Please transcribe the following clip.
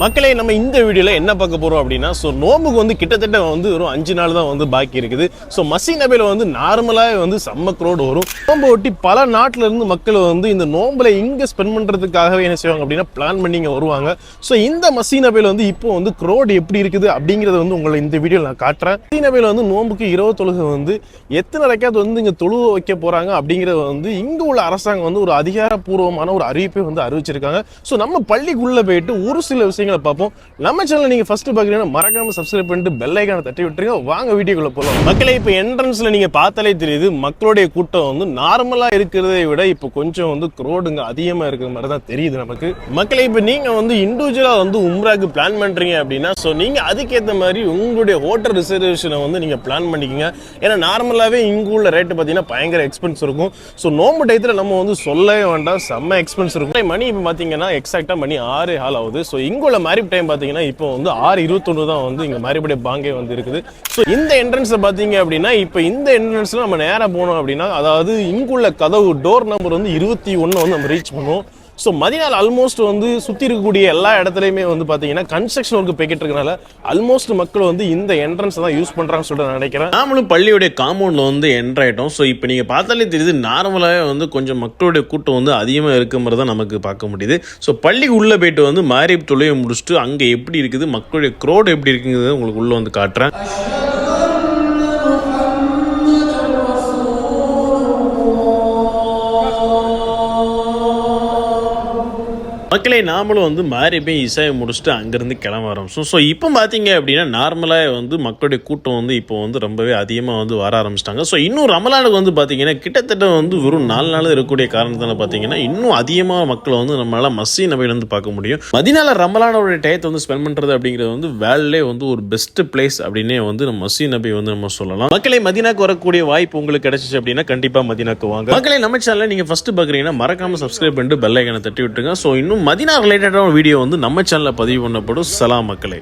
மக்களே நம்ம இந்த வீடியோவில் என்ன பார்க்க போகிறோம் அப்படின்னா ஸோ நோம்புக்கு வந்து கிட்டத்தட்ட வந்து வெறும் அஞ்சு நாள் தான் வந்து பாக்கி இருக்குது. ஸோ மசி நபையில் வந்து நார்மலாக வந்து செம்ம க்ரோடு வரும். நோம்பு ஒட்டி பல நாட்டில இருந்து மக்கள் வந்து இந்த நோம்பில் இங்கே ஸ்பெண்ட் பண்ணுறதுக்காகவே என்ன செய்வாங்க அப்படின்னா பிளான் பண்ணி இங்கே வருவாங்க. ஸோ இந்த மசி நபையில் வந்து இப்போ வந்து க்ரோடு எப்படி இருக்குது அப்படிங்கிறத வந்து உங்களை இந்த வீடியோவில் நான் காட்டுறேன். மசி நபையில் வந்து நோம்புக்கு இரவு தொழுகை வந்து எத்தனை ரெக்காவது வந்து இங்கே தொழுவ வைக்க போகிறாங்க அப்படிங்கிறத வந்து இங்கே உள்ள அரசாங்கம் வந்து ஒரு அதிகாரப்பூர்வமான ஒரு அறிவிப்பை வந்து அறிவிச்சிருக்காங்க. ஸோ நம்ம பள்ளிக்குள்ளே போயிட்டு ஒரு சில விஷயம் விஷயங்களை பார்ப்போம். நம்ம சேனல் நீங்கள் ஃபர்ஸ்ட் பார்க்குறீங்கன்னா மறக்காம சப்ஸ்கிரைப் பண்ணிட்டு பெல் ஐக்கானை தட்டி விட்டுருங்க. வாங்க வீடியோக்குள்ள போகலாம் மக்களை இப்போ என்ட்ரன்ஸில் நீங்கள் பார்த்தாலே தெரியுது மக்களுடைய கூட்டம் வந்து நார்மலாக இருக்கிறதை விட இப்போ கொஞ்சம் வந்து க்ரோடுங்க அதிகமாக இருக்கிற மாதிரி தான் தெரியுது நமக்கு. மக்களை இப்போ நீங்கள் வந்து இண்டிவிஜுவலாக வந்து உம்ராக்கு பிளான் பண்ணுறீங்க அப்படின்னா ஸோ நீங்கள் அதுக்கேற்ற மாதிரி உங்களுடைய ஹோட்டல் ரிசர்வேஷனை வந்து நீங்கள் பிளான் பண்ணிக்கோங்க. ஏன்னா நார்மலாகவே இங்கே உள்ள ரேட்டு பார்த்தீங்கன்னா பயங்கர எக்ஸ்பென்ஸ் இருக்கும். ஸோ நோம்பு டயத்தில் நம்ம வந்து சொல்லவே வேண்டாம். செம்ம எக்ஸ்பென்ஸ் இருக்கும். மணி இப்போ பார்த்தீங்கன்னா எக்ஸாக்டாக மணி ஆறு ஹால் ஆகுது. ஸோ இங்குள்ள மேரிப் டைம் பார்த்தீங்கன்னா இப்போ வந்து ஆறு இருபத்தொன்று தான் வந்து இங்கே மேரிபடி பாங்கே வந்து இருக்குது. ஸோ இந்த என்ட்ரன்ஸை பார்த்தீங்க அப்படின்னா இப்போ இந்த என்ட்ரன்ஸில் நம்ம நேராக போனோம் அப்படின்னா அதாவது இங்குள்ள கதவு டோர் நம்பர் வந்து இருபத்தி ஒன்று வந்து நம்ம ரீச் பண்ணுவோம். ஸோ மதினால் ஆல்மோஸ்ட் வந்து சுற்றி இருக்கக்கூடிய எல்லா இடத்துலையுமே வந்து பார்த்தீங்கன்னா கன்ஸ்ட்ரக்ஷன் ஒர்க் போய்கிட்டு இருக்கனால ஆல்மோஸ்ட் மக்கள் வந்து இந்த என்ட்ரன்ஸ் தான் யூஸ் பண்ணுறாங்கன்னு சொல்லிட்டு நான் நினைக்கிறேன். நாமளும் பள்ளியுடைய காம்பவுண்டில் வந்து என்ட்ரு ஆகிட்டோம் ஸோ இப்போ நீங்கள் பார்த்தாலே தெரியுது நார்மலாகவே வந்து கொஞ்சம் மக்களுடைய கூட்டம் வந்து அதிகமாக இருக்க மாதிரி தான் நமக்கு பார்க்க முடியுது. ஸோ பள்ளி உள்ளே போயிட்டு வந்து மாரிப் தொழிலை முடிச்சுட்டு அங்கே எப்படி இருக்குது மக்களுடைய க்ரோடு எப்படி இருக்குங்கிறத உங்களுக்கு உள்ளே வந்து காட்டுறேன். மக்களே நாமளும் வந்து மாறி போய் இசையை முடிச்சுட்டு அங்கேருந்து கிளம்ப ஆரம்பிச்சோம் ஸோ இப்போ பார்த்தீங்க அப்படின்னா நார்மலாக வந்து மக்களுடைய கூட்டம் வந்து இப்போ வந்து ரொம்பவே அதிகமாக வந்து வர ஆரம்பிச்சிட்டாங்க. ஸோ இன்னும் ரமலானுக்கு வந்து பார்த்தீங்கன்னா கிட்டத்தட்ட வந்து வெறும் நாலு நாள் இருக்கக்கூடிய காரணத்தால் பார்த்தீங்கன்னா இன்னும் அதிகமாக மக்களை வந்து நம்மளால் மசி நபையிலேருந்து வந்து பார்க்க முடியும். மதினால ரமலானோட டயத்தை வந்து ஸ்பெண்ட் பண்ணுறது அப்படிங்கிறது வந்து வேல்லே வந்து ஒரு பெஸ்ட் பிளேஸ் அப்படின்னே வந்து நம்ம மசி நபி வந்து நம்ம சொல்லலாம். மக்களை மதினாக்கு வரக்கூடிய வாய்ப்பு உங்களுக்கு கிடைச்சிச்சு அப்படின்னா கண்டிப்பாக மதினாக்கு வாங்க. மக்களை நம்ம சேனலில் நீங்கள் ஃபஸ்ட்டு பார்க்குறீங்கன்னா மறக்காமல் சப்ஸ்கிரைப் பண்ணிட்டு பெல் தட்டி விட்டுருங்க. ஸோ இன்னும் மதினா ரிலேட்டடான வீடியோ வந்து நம்ம சேனலில் பதிவு பண்ணப்படும். சலாம் மக்களே.